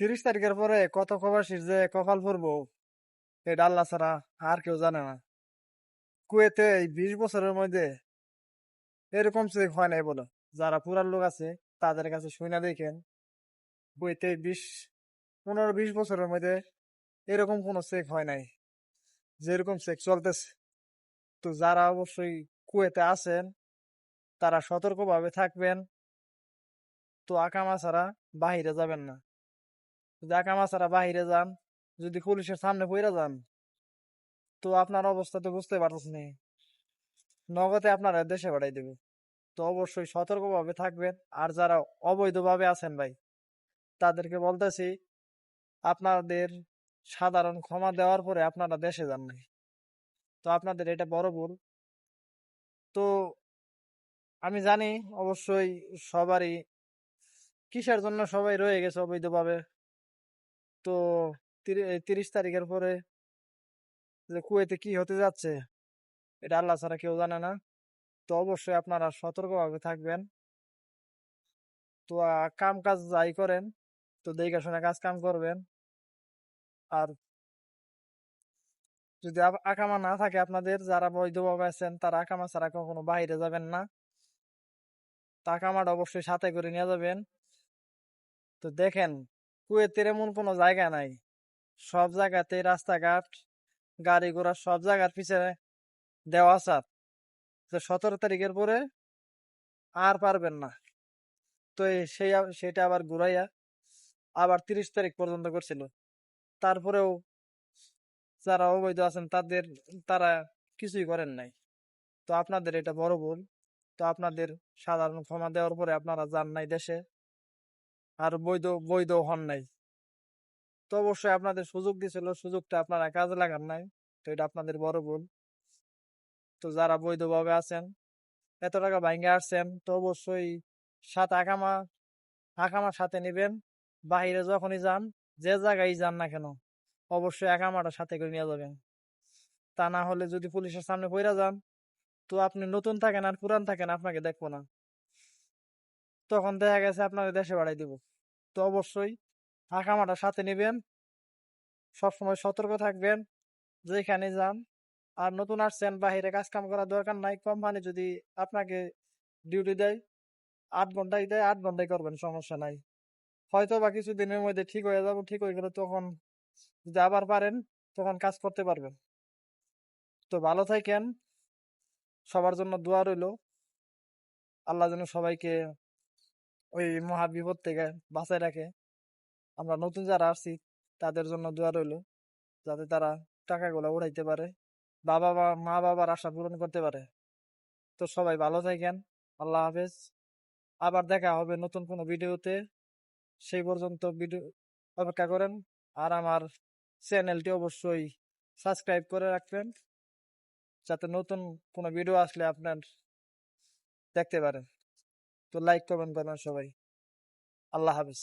তিরিশ তারিখের পরে কত প্রবাসীর যে কপাল পড়ব এটা আল্লাহ ছাড়া আর কেউ জানে না। কুয়েতে এই বিশ বছরের মধ্যে এরকম চেক হয় নাই বলো। যারা পুরার লোক আছে, তাদের কাছে শুনে দেখেন। কুয়েতে বিশ, পনেরো, বিশ বছরের মধ্যে এরকম কোনো চেক হয় নাই। যেরকম চেক চলতেছে। তো যারা অবশ্যই কুয়েতে আছেন, তারা সতর্কভাবে থাকবেন। তো আকামা ছাড়া বাহিরে যাবেন না। যদি আকামা ছাড়া বাহিরে যান, যদি পুলিশের সামনে পইরা যান, তো আপনার অবস্থা তো বুঝতে পারতেছেন নগদে আপনারা দেশে পাঠাই দেবে। তো অবশ্যই সতর্কভাবে থাকবেন, আর যারা অবৈধভাবে আছেন ভাই, তাদেরকে বলতেছি, আপনাদের সাধারণ ক্ষমা দেওয়ার পরে আপনারা দেশে যান নাই তো আপনাদের এটা বড় ভুল। তো আমি জানি অবশ্যই সবারই, কিসের জন্য সবাই রয়ে গেছে অবৈধভাবে? তো তিরিশ তারিখের পরে যে কুয়েতে কি হতে যাচ্ছে, এটা আল্লাহ ছাড়া কেউ জানে না। তো অবশ্যই আপনারা সতর্কভাবে থাকবেন। তো কাম কাজ যাই করেন, তো দেখে শুনে কাজ কাম করবেন। আর যদি আকামা না থাকে আপনাদের, যারা বৈধভাবে আছেন, তারা আকামা ছাড়া কখনো বাইরে যাবেন না। তা আকামাটা অবশ্যই সাথে করে নিয়ে যাবেন। তো দেখেন কুয়েতের এমন কোনো জায়গা নাই। সব জায়গাতে রাস্তাঘাট, গাড়ি ঘোড়া সব জায়গার পিছনে দেওয়া আছে তো সতেরো তারিখের পরে আর পারবেন না। তো সেই সেটা আবার ঘুরাইয়া আবার তিরিশ তারিখ পর্যন্ত করছিল। তারপরেও যারা অবৈধ আছেন তাদের, তারা কিছুই করেন নাই। তো আপনাদের এটা বড় ভুল। তো আপনাদের সাধারণ ক্ষমা দেওয়ার পরে আপনারা যান নাই দেশে। আর বৈধ বৈধ হন নাই। তো অবশ্যই আপনাদের সুযোগ দিয়েছিল সুযোগটা আপনারা কাজে লাগান নাই, তো এটা আপনাদের বড় ভুল। তো যারা বৈধভাবে আছেন, এত টাকা ভাঙ্গে আসছেন, তো অবশ্যই সাথে আকামা, আকামার সাথে নেবেন, বাহিরে যখনই যান, যে জায়গায় যান না কেন, অবশ্যই আকামাটা সাথে করে নিয়ে যাবেন। তা না হলে যদি পুলিশের সামনে পইরা যান, তো আপনি নতুন থাকেন আর পুরান থাকেন, আপনাকে দেখব না। তখন দেখা গেছে আপনাকে দেশে বাড়াই দিব। তো অবশ্যই আকামাটা সাথে নেবেন। সবসময় সতর্ক থাকবেন, যেখানে যান। আর নতুন আসছেন, বাহিরে কাজ কাম করার দরকার নাই কোম্পানি যদি আপনাকে ডিউটি দেয়, আট ঘন্টাই দেয়, আট ঘন্টাই করবেন, সমস্যা নাই। হয়তো বা কিছুদিনের মধ্যে ঠিক হয়ে যাব, ঠিক হয়ে গেলে তখন যদি আবার পারেন, তখন কাজ করতে পারবেন। তো ভালো থাকেন, সবার জন্য দোয়া রইল। আল্লাহ যেন সবাইকে ওই মহা বিপদ থেকে বাঁচায় রাখে। আমরা নতুন যারা আসছি, তাদের জন্য দোয়া রইল, যাতে তারা টাকাগুলো উঠাইতে পারে, বাবা বা মা বাবার আশা পূরণ করতে পারে। তো সবাই ভালো থাকেন, আল্লাহ হাফেজ। আবার দেখা হবে নতুন কোনো ভিডিওতে। সেই পর্যন্ত ভিডিও অপেক্ষা করেন, আর আমার চ্যানেলটি অবশ্যই সাবস্ক্রাইব করে রাখবেন, যাতে নতুন কোনো ভিডিও আসলে আপনার দেখতে পারেন। তো লাইক কমেন্ট বানান সবাই। আল্লাহ হাফেজ।